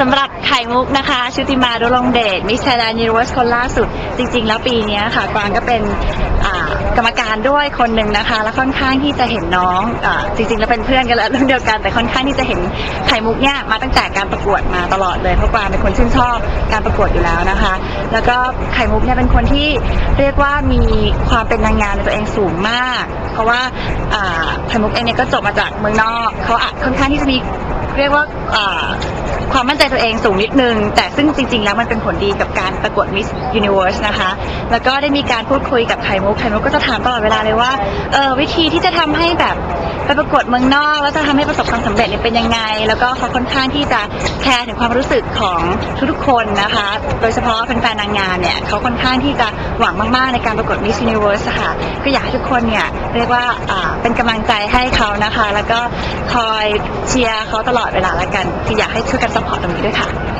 สำหรับไข่มุกนะคะชุติมาดลงเดชมิสไทยแลนด์ยูนิเวอร์สคนล่าสุด จริง ๆ แล้วปีนี้ค่ะกวางก็เป็นกรรมการด้วยคนหนึ่งนะคะ แล้วค่อนข้างที่จะเห็นน้องอจริงๆแล้วเป็นเพื่อนกันแล้วรุ่นเดียวกันแต่ค่อนข้างที่จะเห็นไข่มุกเนี่ยมาตั้งแต่การประกวดมาตลอดเลยเพราะกวางเป็นคนชื่นชอบการประกวดอยู่แล้วนะคะ แล้วก็ไข่มุกเนี่ยเป็นคนที่เรียกว่ามีความเป็นนางงามในตัวเองสูงมาก เพราะว่าอ่าไข่มุกเองเนี่ยก็จบมาจากเมืองนอกเขาอาจค่อนข้างที่จะมี เรียกว่าความมั่นใจตัวเองสูงนิดนึง แต่ซึ่งจริง ๆ แล้วมันเป็นผลดีกับการประกวด Miss Universe นะคะ แล้วก็ได้มีการพูดคุยกับไข่มุกไข่มุกก็จะถามตลอดเวลาเลยว่าเออวิธีที่จะทำให้แบบ ไปประกวดเมืองนอก แล้วจะทำให้ประสบความสำเร็จเนี่ยเป็นยังไง แล้วก็เขาค่อนข้างที่จะแคร์ถึงความรู้สึกของทุกๆคนนะคะ โดยเฉพาะแฟนๆนางงามเนี่ยเขาค่อนข้างที่จะหวังมากๆในการประกวด Miss Universe ค่ะก็อยากให้ทุกคนเนี่ยเรียกว่าเป็นกำลังใจให้เขานะคะ แล้วก็คอยเชียร์เขาตลอดเวลาละกัน ที่อยากให้ช่วยกันซัพพอร์ตตรงนี้ด้วยค่ะ